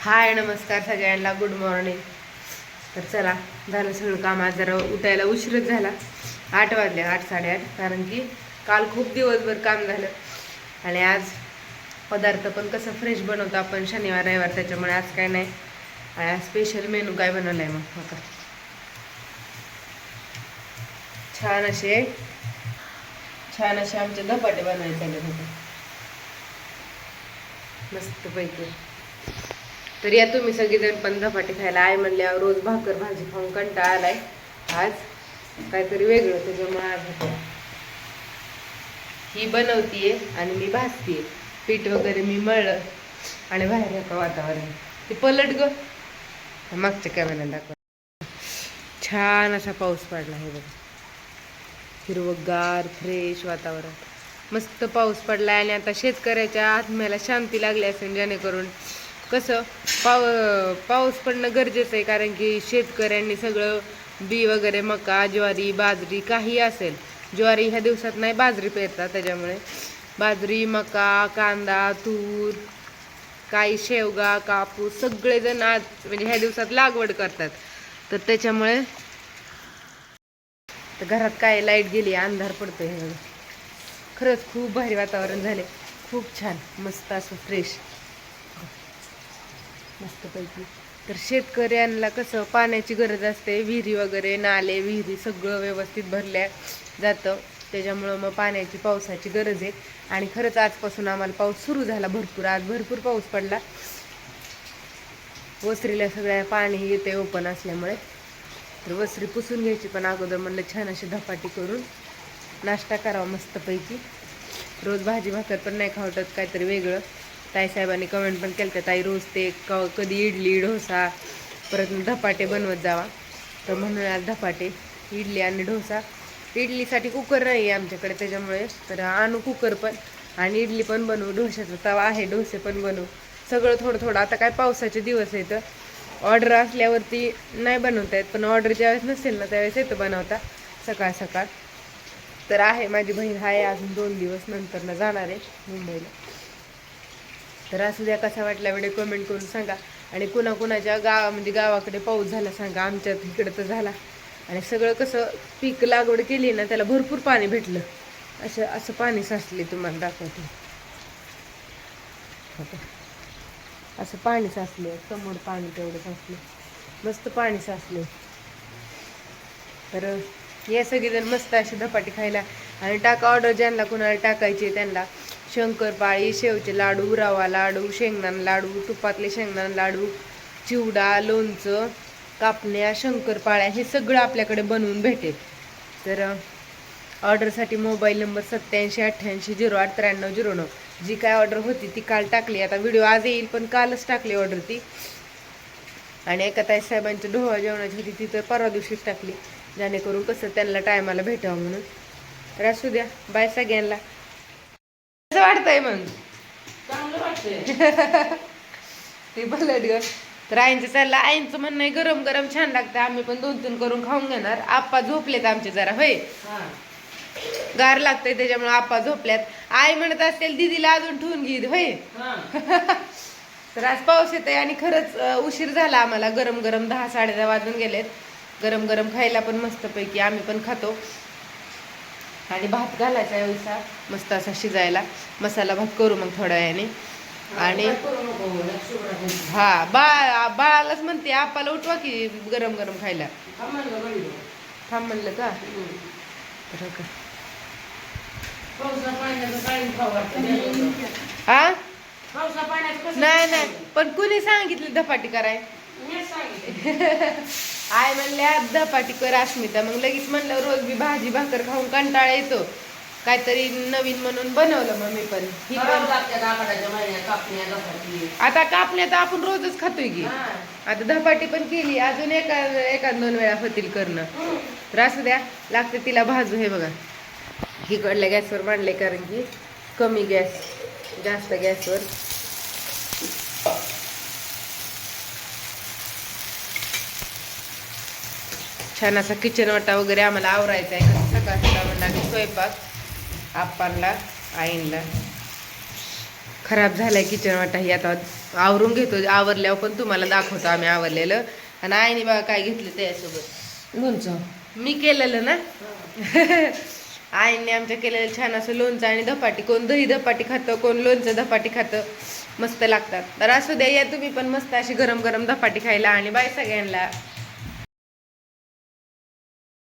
हाय नमस्कार सगळ्यांना. Good morning तर चला झालं सगळं काम. आज जरा उठायला उशीरच झाला. आठ वाजले आठ साडेआठ. कारण की काल खूप दिवसभर काम झालं. आणि आज पदार्थ पण कसं फ्रेश बनवतो आपण शनिवार रविवार. त्याच्यामुळे आज काय नाही. आणि आज स्पेशल मेनू काय बनवलं आहे मग? आता छान असे छान असे आमचे धपाटे बनवायचे आले होते. मस्तपैकी तर या तुम्ही सगळेजण पण धपाटे खायला. आहे म्हणल्यावर रोज भाकर भाजी खाऊन कंटाळा आलाय. आज काहीतरी वेगळं त्याच्यामुळे आज होतं ही बनवतीये आणि मी भाजतीये. पीठ वगैरे मी मळलं आणि बाहेर नका वातावरण ते पलट ग. मागच्या कॅमेऱ्याला दाखव. छान असा पाऊस पडला हे बघा. हिरवगार फ्रेश वातावरण. मस्त पाऊस पडला आणि आता शेतकऱ्याच्या आत्म्याला शांती लागली असेल जेणेकरून कसं पाव पाऊस पडणं गरजेचं आहे कारण की शेतकऱ्यांनी सगळं बी वगैरे मका ज्वारी बाजरी काही असेल. ज्वारी ह्या दिवसात नाही बाजरी पेरतात त्याच्यामुळे. बाजरी मका कांदा तूर काही शेवगा कापूस सगळेजण आज म्हणजे ह्या दिवसात लागवड करतात. तर त्याच्यामुळे तर घरात काय लाइट गेली अंधार पडतो हे खरंच खूप भारी वातावरण झाले. खूप छान मस्त असं फ्रेश मस्तपैकी. तर शेतकऱ्यांना कसं पाण्याची गरज असते विहिरी वगैरे नाले विहिरी सगळं व्यवस्थित भरल्या जातं. त्याच्यामुळं मग पाण्याची पावसाची गरज आहे. आणि खरंच आजपासून आम्हाला पाऊस सुरू झाला भरपूर. आज भरपूर पाऊस पडला. वसरीला सगळ्या पाणी येते ओपन असल्यामुळे. तर वसरी पुसून घ्यायची पण अगोदर म्हणलं छान अशी धपाटी करून नाश्ता करावा मस्तपैकी. रोज भाजी भाकर पण नाही खावटत काहीतरी वेगळं. ताईसाहेबांनी कमेंट पण केलं ताई रोज ते क कधी इडली डोसा परत धपाटे बनवत जावा. तर म्हणून आज धपाटे इडली आणि डोसा. इडलीसाठी कुकर नाही आहे आमच्याकडे त्याच्यामुळे तर आणू कुकर पण. आणि इडली पण बनवू डोशाचा तवा आहे डोसे पण बनवू. सगळं थोडं थोडं आता काय पावसाचे दिवस आहेत. ऑर्डर असल्यावरती नाही बनवता येत पण ऑर्डर ज्यावेळेस नसेल ना त्यावेळेस येतं बनवता सकाळ सकाळ. तर आहे माझी बहीण आहे अजून दोन दिवस नंतर ना जाणार आहे मुंबईला. तर असू द्या कसा वाटला व्हिडिओ कमेंट करून सांगा. आणि कुणाकुणाच्या गावा म्हणजे गावाकडे पाऊस झाला सांगा आमच्यात इकडं तर झाला. आणि सगळं कसं पीक लागवड केली ना त्याला भरपूर पाणी भेटलं. असं असं पाणी साचले तुम्हाला दाखवते. हो असं पाणी साचले समोर पाणी तेवढं साचले मस्त पाणी साचले तर या सगळेजण मस्त अशी धपाटी खायला आणि टाका ऑर्डर ज्यांना कुणाला टाकायची त्यांना. शंकरपाळी शेवचे लाडू रवा लाडू शेंगदाण लाडू तुपातले शेंगदाण लाडू चिवडा लोणचं कापण्या शंकरपाळ्या हे सगळं आपल्याकडे बनवून भेटेल. तर ऑर्डरसाठी मोबाईल नंबर सत्याऐंशी अठ्ठ्याऐंशी झिरो आठ त्र्याण्णव झिरो नऊ. जी काय ऑर्डर होती ती काल टाकली. आता व्हिडिओ आज येईल पण कालच टाकली ऑर्डर ती. आणि एका ताई साहेबांची ढोवा जेवणाची होती ती तर परवा दिवशीच टाकली. जेणेकरून कसं त्यांना टायमाला भेटावं म्हणून. तर असू द्या. बाय सगळ्यांना. कसं वाटतंय मग? ते बलट ग तर आईंचं चाललं. आईंचं म्हणणं आहे गरम गरम छान लागतं. आम्ही पण दोन तीन करून खाऊन घेणार. आप्पा झोपलेत आमचे जरा होय? गार लागतंय त्याच्यामुळे आप्पा झोपल्यात. आई म्हणत असेल दिदीला अजून ठेवून घे होय? तर आज पाऊस येतोय आणि खरंच उशीर झाला आम्हाला. गरम गरम दहा साडे दहा वाजून गेलेत. गरम गरम खायला पण मस्तपैकी आम्ही पण खातो. आणि भात घालायचा व्यवसा मस्त असा शिजायला. मसाला भात करू मग थोड्या वेळाने. आणि. हा बाळ बाळालाच म्हणते आपाला उठवा की गरम गरम खायला. थांब म्हणलं का? हो नाही नाही पण कुणी सांगितलं धपाटी कराय? आय म्हणल्या धपाटी कर अस्मिता. मग लगेच म्हणलं रोज मी भाजी भाकर खाऊन कंटाळा येतो. काहीतरी नवीन म्हणून बनवलं मग मी पण. ही पण. आता कापण्या तर आपण रोजच खातोय की. आता धपाटी पण केली अजून एका एका दोन वेळा होतील करणं. तर असू द्या लागते तिला भाजू हे बघा. इकडल्या गॅसवर मांडले कारण की कमी गॅस जास्त गॅसवर. छान असा किचन वाटा वगैरे आम्हाला आवरायचा आहे. कारण सकाळ सकाळ म्हणला की स्वयंपाक आप्पांना आईंला खराब झालाय किचन वाटा ही आता आवरून घेतो. आवरल्यावर पण तुम्हाला दाखवतो आम्ही आवरलेलं. आणि आईने बघा काय घेतलं त्याच्यासोबत लोणचं. मी केलेलं ना? आईने आमच्या केलेलं छान असं लोणचं आणि धपाटी. कोण दही धपाटी खातं कोण लोणचं धपाटी खातं. मस्त लागतात. तर असू द्या या तुम्ही पण मस्त अशी गरम गरम धपाटी खायला आणि बाय सगळ्यांना.